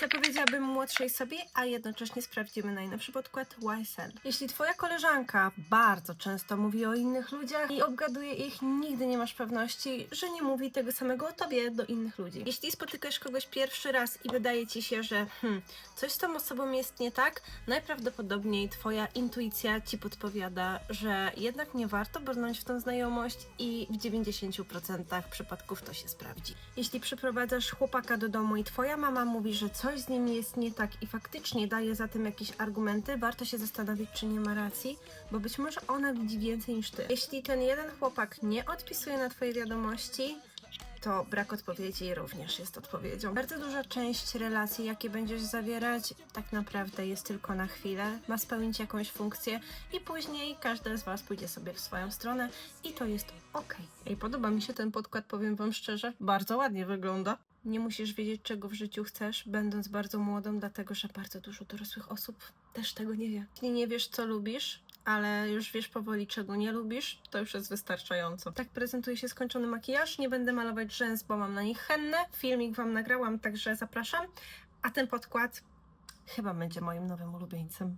Co powiedziałabym młodszej sobie, a jednocześnie sprawdzimy najnowszy podkład YSL. Jeśli twoja koleżanka bardzo często mówi o innych ludziach i obgaduje ich, nigdy nie masz pewności, że nie mówi tego samego o tobie do innych ludzi. Jeśli spotykasz kogoś pierwszy raz i wydaje ci się, że hmm, coś z tą osobą jest nie tak, najprawdopodobniej twoja intuicja ci podpowiada, że jednak nie warto brnąć w tą znajomość i w 90% przypadków to się sprawdzi. Jeśli przyprowadzasz chłopaka do domu i twoja mama mówi, że coś z nim jest nie tak i faktycznie daje za tym jakieś argumenty, warto się zastanowić, czy nie ma racji, bo być może ona widzi więcej niż ty. Jeśli ten jeden chłopak nie odpisuje na twoje wiadomości, to brak odpowiedzi również jest odpowiedzią. Bardzo duża część relacji, jakie będziesz zawierać, tak naprawdę jest tylko na chwilę, ma spełnić jakąś funkcję i później każda z Was pójdzie sobie w swoją stronę i to jest ok. Ej, podoba mi się ten podkład, powiem Wam szczerze, bardzo ładnie wygląda. Nie musisz wiedzieć, czego w życiu chcesz, będąc bardzo młodą, dlatego że bardzo dużo dorosłych osób też tego nie wie. Jeśli nie wiesz, co lubisz, ale już wiesz powoli, czego nie lubisz, to już jest wystarczająco. Tak prezentuje się skończony makijaż. Nie będę malować rzęs, bo mam na nich hennę. Filmik Wam nagrałam, także zapraszam. A ten podkład chyba będzie moim nowym ulubieńcem.